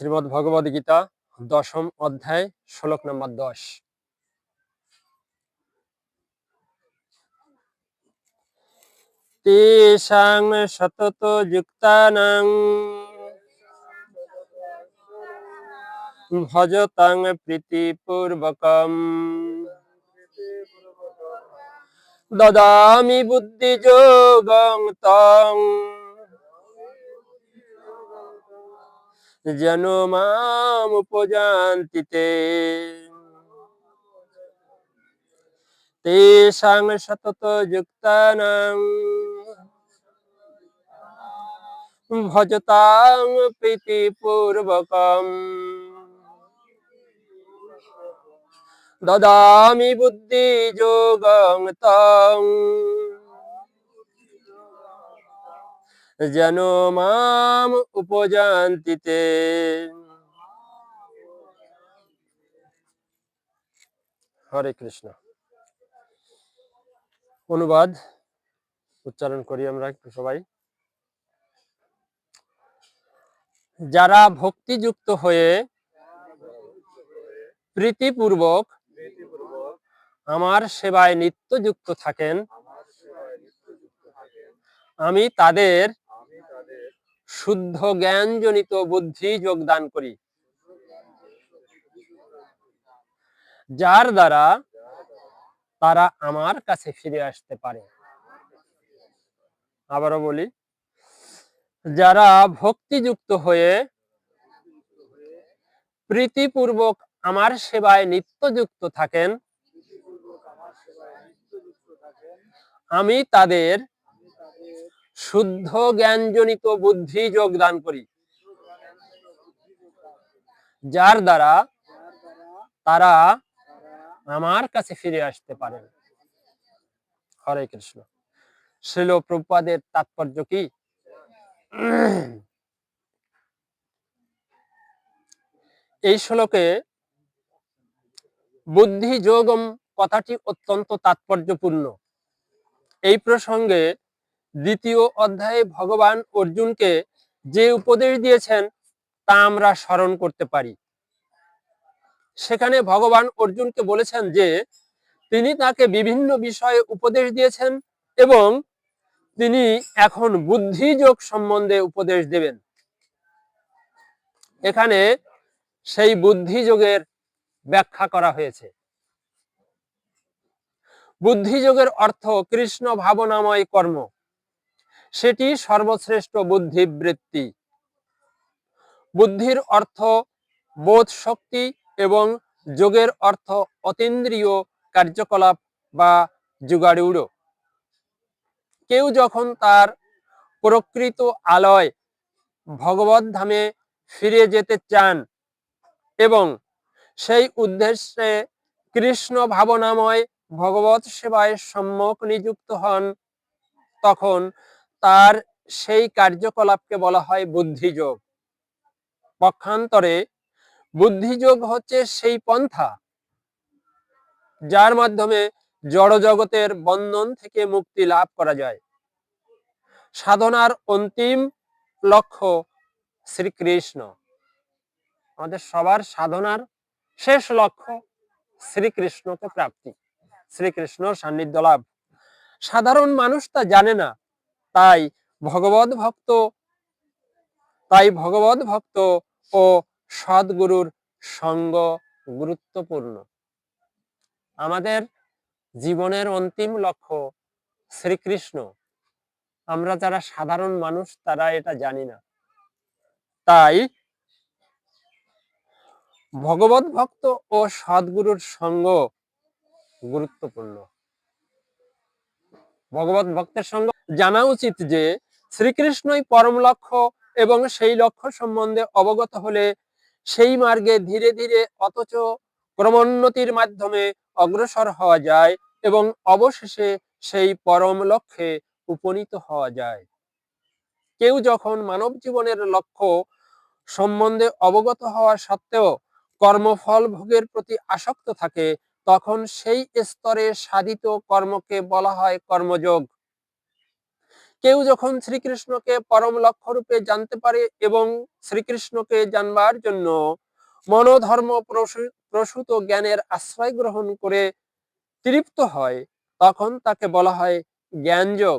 শ্রীমদ ভগবদ গীতা, দশম অধ্যায়, শ্লোক নম্বর দশ। তেষাং সতত যুক্তানাং, ভজতাং প্রীতিপূর্বকম। দদামি বুদ্ধিযোগং তং। যেন মাম উপজান্তি তে তেষাং সতত যুক্তানাং ভজতাং প্রীতিপূর্বকম। দদামি বুদ্ধি যোগং তং। যেন মাম উপজান্তি তে হরে কৃষ্ণ। অনুবাদ উচ্চারণ করি আমরা সবাই। যারা ভক্তিযুক্ত হয়ে প্রীতিপূর্বক আমার সেবায় নিত্যযুক্ত থাকেন, আমি তাদের শুদ্ধ জ্ঞানজনিত বুদ্ধি যোগদান করি। যার দ্বারা তারা আমার কাছে ফিরে আসতে পারে। আবারও বলি, যারা ভক্তিযুক্ত হয়ে প্রীতিপূর্বক আমার সেবায় নিত্যযুক্ত থাকেন, আমি তাদের শুদ্ধ জ্ঞানজনিত বুদ্ধি যোগদান করি। যার দ্বারা তারা আমার কাছে ফিরে আসতে পারেন। হরে কৃষ্ণ। শিল প্রপাদের তাৎপর্য কি? এই শ্লোকে বুদ্ধি যোগম কথাটি অত্যন্ত তাৎপর্যপূর্ণ। এই প্রসঙ্গে দ্বিতীয় অধ্যায়ে ভগবান অর্জুনকে যে উপদেশ দিয়েছেন, তা আমরা স্মরণ করতে পারি। সেখানে ভগবান অর্জুনকে বলেছেন যে, তিনি তাকে বিভিন্ন বিষয়ে উপদেশ দিয়েছেন এবং তিনি এখন বুদ্ধিযোগ সম্বন্ধে উপদেশ দেবেন। এখানে সেই বুদ্ধিযোগের ব্যাখ্যা করা হয়েছে। বুদ্ধিযোগের অর্থ কৃষ্ণ ভাবনাময় কর্ম। সেটি সর্বশ্রেষ্ঠ বুদ্ধিবৃত্তি। বুদ্ধির অর্থ বোধ শক্তি এবং যোগের অর্থ অতীন্দ্রিয় কার্যকলাপ বা যুগাড়ুড়ো কেউ যখন তার প্রকৃত আলয় ভগবত ধামে ফিরে যেতে চান এবং সেই উদ্দেশ্যে কৃষ্ণ ভাবনাময় ভগবত সেবায় সম্যক নিযুক্ত হন, তখন তার সেই কার্যকলাপকে বলা হয় বুদ্ধিযোগ। পক্ষান্তরে বুদ্ধিযোগ হচ্ছে সেই পন্থা যার মাধ্যমে জড় জগতের বন্ধন থেকে মুক্তি লাভ করা যায়। সাধনার অন্তিম লক্ষ্য শ্রীকৃষ্ণ। আমাদের সবার সাধনার শেষ লক্ষ্য শ্রীকৃষ্ণকে প্রাপ্তি। শ্রীকৃষ্ণ সান্নিধ্য লাভ। সাধারণ মানুষ তা জানে না। তাই ভগবত ভক্ত। তাই ভগবত ভক্ত ও সদ্গুরুর সঙ্গ গুরুত্বপূর্ণ। আমাদের জীবনের অন্তিম লক্ষ্য শ্রীকৃষ্ণ। আমরা যারা সাধারণ মানুষ, তারা এটা জানি না। তাই ভগবত ভক্ত ও সদ্গুরুর সঙ্গ গুরুত্বপূর্ণ। ভগবত ভক্তের সঙ্গ জানা উচিত যে শ্রীকৃষ্ণই পরম লক্ষ্য এবং সেই লক্ষ্য সম্বন্ধে অবগত হলে সেই মার্গে ধীরে ধীরে অথচ ক্রমোন্নতির মাধ্যমে অগ্রসর হওয়া যায় এবং অবশেষে সেই পরম লক্ষ্যে উপনীত হওয়া যায়। কেউ যখন মানব জীবনের লক্ষ্য সম্বন্ধে অবগত হওয়া সত্ত্বেও কর্মফল ভোগের প্রতি আসক্ত থাকে, তখন সেই স্তরে সাধিত কর্মকে বলা হয় কর্মযোগ। কেউ যখন শ্রীকৃষ্ণকে পরম লক্ষ্য রূপে জানতে পারে এবং শ্রীকৃষ্ণকে জানবার জন্য মনোধর্ম প্রসূ- প্রসূত জ্ঞানের আশ্রয় গ্রহণ করে তৃপ্ত হয়, তখন তাকে বলা হয় জ্ঞানযোগ।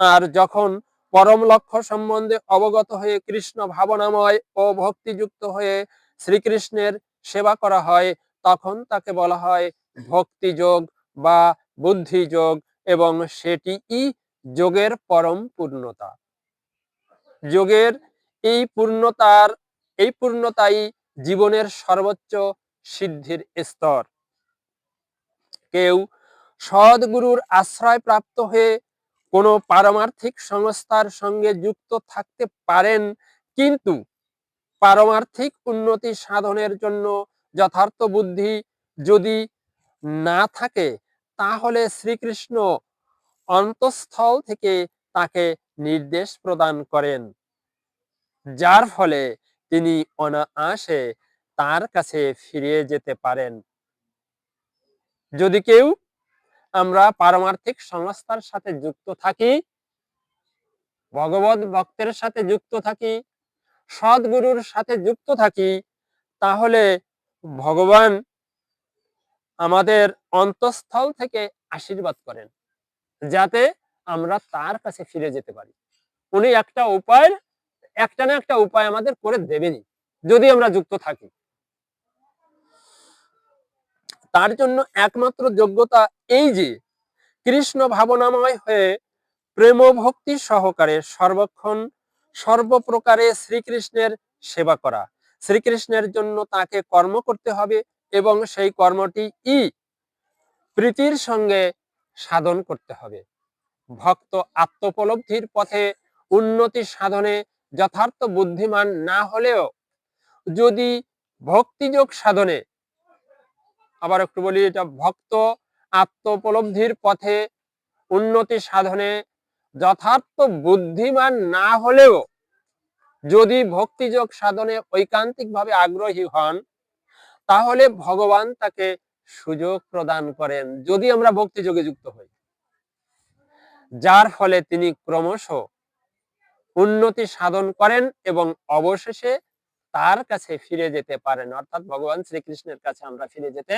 আর যখন পরম লক্ষ্য সম্বন্ধে অবগত হয়ে কৃষ্ণ ভাবনাময় ও ভক্তিযুক্ত হয়ে শ্রীকৃষ্ণের সেবা করা হয়, তখন তাকে বলা হয় ভক্তিযোগ বা বুদ্ধিযোগ এবং সেটি সেটিই যোগের পরম পূর্ণতা। যোগের এই পূর্ণতার, এই পূর্ণতাই জীবনের সর্বোচ্চ সিদ্ধির স্তর। কেউ সদ্গুরুর আশ্রয় প্রাপ্ত হয়ে কোনো পারমার্থিক সংস্থার সঙ্গে যুক্ত থাকতে পারেন, কিন্তু পারমার্থিক উন্নতি সাধনের জন্য যথার্থ বুদ্ধি যদি না থাকে, তাহলে শ্রীকৃষ্ণ অন্তঃস্থল থেকে তাকে নির্দেশ প্রদান করেন। যার ফলে তিনি অনায়াসে তার কাছে ফিরে যেতে পারেন। যদি কেউ আমরা পারমার্থিক সংস্থার সাথে যুক্ত থাকি, ভগবত ভক্তের সাথে যুক্ত থাকি, সদ্গুরুর সাথে যুক্ত থাকি, তাহলে ভগবান আমাদের অন্তঃস্থল থেকে আশীর্বাদ করেন। যাতে আমরা তার কাছে ফিরে যেতে পারি। উনি একটা উপায়, একটা না একটা উপায় আমাদের করে দেবেনি যদি আমরা যুক্ত থাকি। তার জন্য একমাত্র যোগ্যতা এই যে, কৃষ্ণ ভাবনাময় হয়ে প্রেম ভক্তি সহকারে সর্বক্ষণ সর্বপ্রকারে শ্রীকৃষ্ণের সেবা করা। শ্রীকৃষ্ণের জন্য তাকে কর্ম করতে হবে এবং সেই কর্মটি ই, প্রীতির সঙ্গে সাধন করতে হবে। ভক্ত আত্মোপলব্ধির পথে উন্নতি সাধনে যথার্থ বুদ্ধিমান না হলেও যদি ভক্তিযোগ সাধনে, আবার একটু বলি এটা, ভক্ত আত্মোপলব্ধির পথে উন্নতি সাধনে যথার্থ বুদ্ধিমান না হলেও যদি ভক্তিযোগ সাধনে ঐকান্তিক ভাবে আগ্রহী হন, তাহলে ভগবান তাকে সুযোগ প্রদান করেন যদি আমরা ভক্তিযোগে যুক্ত হই। যার ফলে তিনি ক্রমশ উন্নতি সাধন করেন এবং অবশেষে তার কাছে ফিরে যেতে পারেন। অর্থাৎ ভগবান শ্রীকৃষ্ণের কাছে আমরা ফিরে যেতে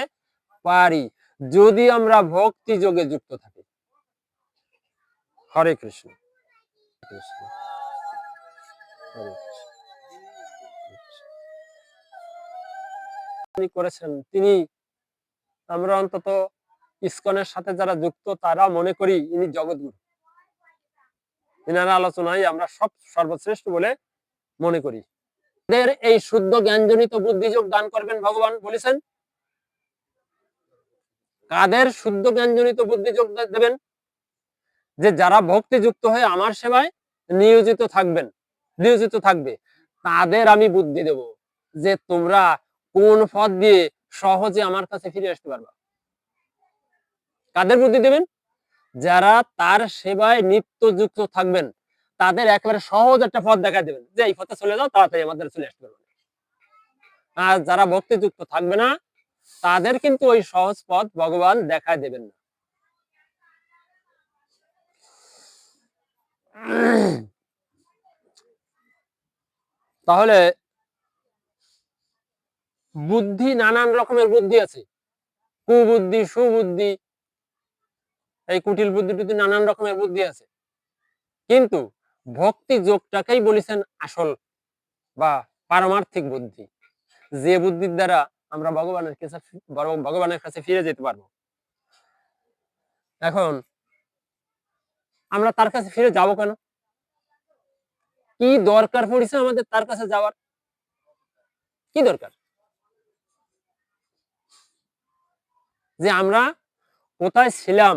পারি যদি আমরা ভক্তি যোগে যুক্ত থাকি। হরে কৃষ্ণ। করেছেন, তিনি আমরা অন্তত ইসকনের সাথে যারা যুক্ত তারা মনে করি ইনি জগৎগুরু। এনার আলোচনায় আমরা সব সর্বশ্রেষ্ঠ বলে মনে করি। এই শুদ্ধ জ্ঞানজনিত বুদ্ধিযোগ দান করবেন ভগবান বলেছেন। কাদের শুদ্ধ জ্ঞানজনিত বুদ্ধিযোগ দেবেন? যে যারা ভক্তিযুক্ত হয়ে আমার সেবায় নিয়োজিত থাকবেন, নিয়োজিত থাকবে, তাদের আমি বুদ্ধি দেব যে তোমরা কোন পথ দিয়ে সহজে আমার কাছে ফিরে আসতে পারবা। কাদের বুদ্ধি দেবেন? যারা তার সেবায় নিত্য যুক্ত থাকবেন, তাদের একেবারে সহজ একটা পথ দেখা দেবেন যে এই পথে চলে যাও, তাড়াতাড়ি আমাদের চলে আসতে পারবে। আর যারা ভক্তিযুক্ত থাকবে না, তাদের কিন্তু ওই সহজ পথ ভগবান দেখায় দেবেন না। তাহলে বুদ্ধি, নানান রকমের বুদ্ধি আছে। কুবুদ্ধি, সুবুদ্ধি, এই কুটিল বুদ্ধি টুদ্ধি নানান রকমের বুদ্ধি আছে। কিন্তু ভক্তি যোগটাকেই বলেছেন আসল বা পারমার্থিক বুদ্ধি। যে বুদ্ধির দ্বারা আমরা ভগবানের কাছে ভগবানের কাছে ফিরে যেতে পারব। এখন আমরা তার কাছে ফিরে যাব কেন? কি দরকার পড়েছে আমাদের তার কাছে যাওয়ার? কি দরকার? যে আমরা কোথায় ছিলাম?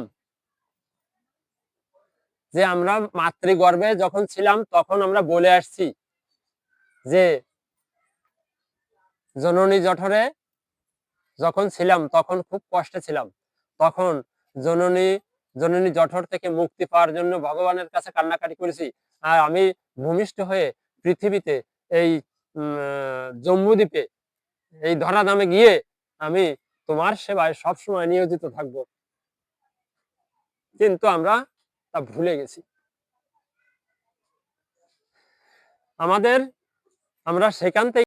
যে আমরা মাতৃগর্ভে যখন ছিলাম, তখন আমরা বলে আসছি যে জননী জঠরে যখন ছিলাম, তখন খুব কষ্টে ছিলাম। তখন জননী জননী জঠর থেকে মুক্তি পাওয়ার জন্য ভগবানের কাছে কান্নাকাটি করেছি। আর আমি ভূমিষ্ঠ হয়ে পৃথিবীতে এই জম্বুদ্বীপে এই ধরাধামে গিয়ে আমি তোমার সেবায় সবসময় নিয়োজিত থাকব। কিন্তু আমরা তা ভুলে গেছি। আমাদের আমরা সেখান থেকে